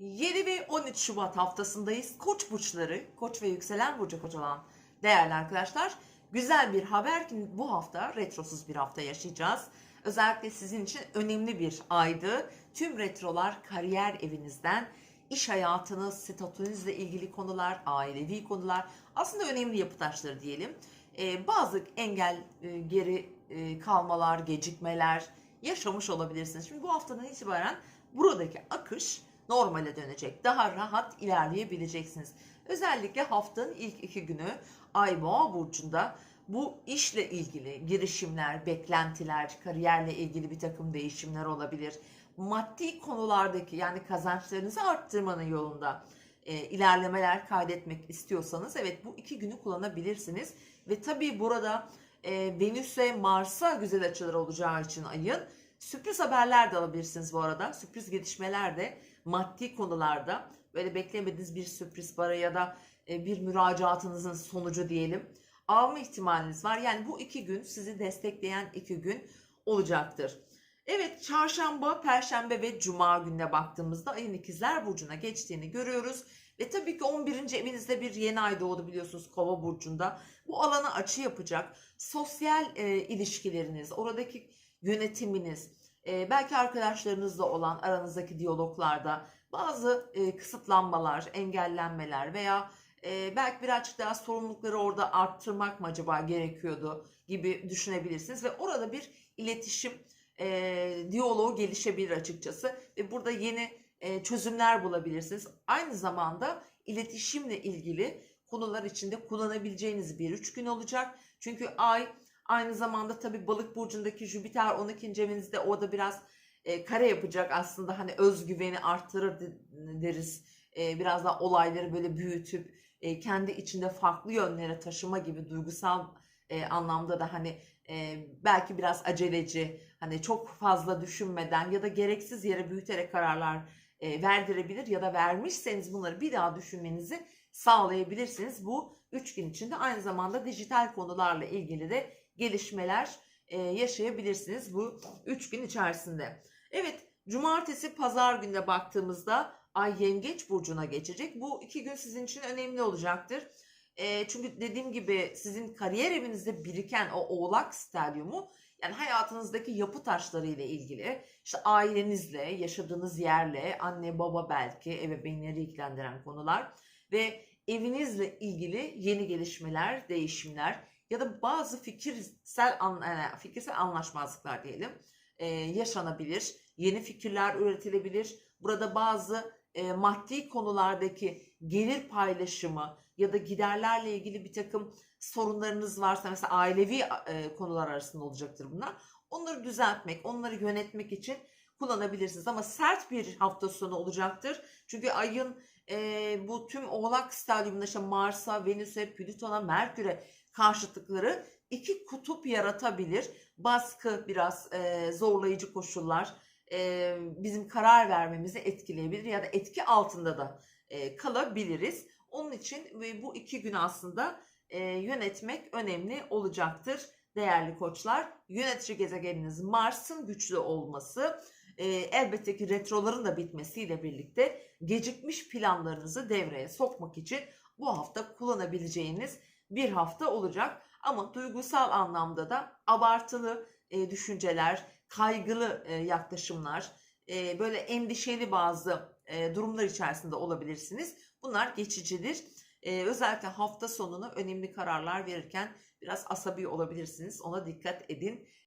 7 ve 13 Şubat haftasındayız. Koç burçları, koç ve yükselen burcu koç olan değerli arkadaşlar. Güzel bir haber ki bu hafta retrosuz bir hafta yaşayacağız. Özellikle sizin için önemli bir aydı. Tüm retrolar kariyer evinizden, iş hayatınız, statünüzle ilgili konular, ailevi konular, aslında önemli yapı taşları diyelim. Ee, bazı engel, e, geri e, kalmalar, gecikmeler yaşamış olabilirsiniz. Şimdi bu haftadan itibaren buradaki akış normale dönecek. Daha rahat ilerleyebileceksiniz. Özellikle haftanın ilk iki günü Ay Boğa burcunda bu işle ilgili girişimler, beklentiler, kariyerle ilgili bir takım değişimler olabilir. Maddi konulardaki yani kazançlarınızı arttırmanın yolunda e, ilerlemeler kaydetmek istiyorsanız evet bu iki günü kullanabilirsiniz. Ve tabii burada e, Venüs'e Mars'a güzel açılar olacağı için ayın sürpriz haberler de alabilirsiniz bu arada. Sürpriz gelişmeler de maddi konularda böyle beklemediğiniz bir sürpriz para ya da e, bir müracaatınızın sonucu diyelim alma ihtimaliniz var. Yani bu iki gün sizi destekleyen iki gün olacaktır. Evet çarşamba, perşembe ve cuma gününe baktığımızda ayın ikizler burcuna geçtiğini görüyoruz. Ve tabii ki 11. evinizde bir yeni ay doğdu biliyorsunuz kova burcunda. Bu alana açı yapacak. Sosyal e, ilişkileriniz, oradaki yönetiminiz, e, belki arkadaşlarınızla olan aranızdaki diyaloglarda bazı e, kısıtlanmalar, engellenmeler veya e, belki birazcık daha sorumlulukları orada arttırmak mı acaba gerekiyordu gibi düşünebilirsiniz. Ve orada bir iletişim e, diyaloğu gelişebilir açıkçası. Ve burada yeni e, çözümler bulabilirsiniz. Aynı zamanda iletişimle ilgili konular içinde kullanabileceğiniz bir üç gün olacak. Çünkü ay aynı zamanda tabii balık burcundaki Jüpiter 12. evinizde o da biraz e, kare yapacak aslında hani özgüveni arttırır de- deriz. E, biraz da olayları böyle büyütüp e, kendi içinde farklı yönlere taşıma gibi duygusal e, anlamda da hani e, belki biraz aceleci hani çok fazla düşünmeden ya da gereksiz yere büyüterek kararlar e, verdirebilir ya da vermişseniz bunları bir daha düşünmenizi sağlayabilirsiniz. Bu üç gün içinde aynı zamanda dijital konularla ilgili de gelişmeler e, yaşayabilirsiniz bu üç gün içerisinde. Evet cumartesi pazar gününe baktığımızda Ay Yengeç Burcu'na geçecek. Bu iki gün sizin için önemli olacaktır. E, çünkü dediğim gibi sizin kariyer evinizde biriken o oğlak stelyumu yani hayatınızdaki yapı taşları ile ilgili işte ailenizle, yaşadığınız yerle, anne baba belki ebeveynleri ilgilendiren konular ve evinizle ilgili yeni gelişmeler, değişimler ya da bazı fikirsel e, fikirsel anlaşmazlıklar diyelim e, yaşanabilir. Yeni fikirler üretilebilir. Burada bazı e, maddi konulardaki gelir paylaşımı ya da giderlerle ilgili bir takım sorunlarınız varsa mesela ailevi konular arasında olacaktır bunlar. Onları düzeltmek, onları yönetmek için kullanabilirsiniz. Ama sert bir hafta sonu olacaktır. Çünkü ayın e, bu tüm oğlak stadyumunda işte Mars'a, Venüs'e, Plüton'a, Merkür'e karşıtlıkları iki kutup yaratabilir. Baskı biraz e, zorlayıcı koşullar e, bizim karar vermemizi etkileyebilir ya da etki altında da e, kalabiliriz. Onun için ve bu iki gün aslında e, yönetmek önemli olacaktır değerli koçlar. Yönetici gezegeniniz Mars'ın güçlü olması e, elbette ki retroların da bitmesiyle birlikte gecikmiş planlarınızı devreye sokmak için bu hafta kullanabileceğiniz bir hafta olacak. Ama duygusal anlamda da abartılı e, düşünceler, kaygılı e, yaklaşımlar, e, böyle endişeli bazı e, durumlar içerisinde olabilirsiniz. Bunlar geçicidir. E, özellikle hafta sonunu önemli kararlar verirken biraz asabi olabilirsiniz. Ona dikkat edin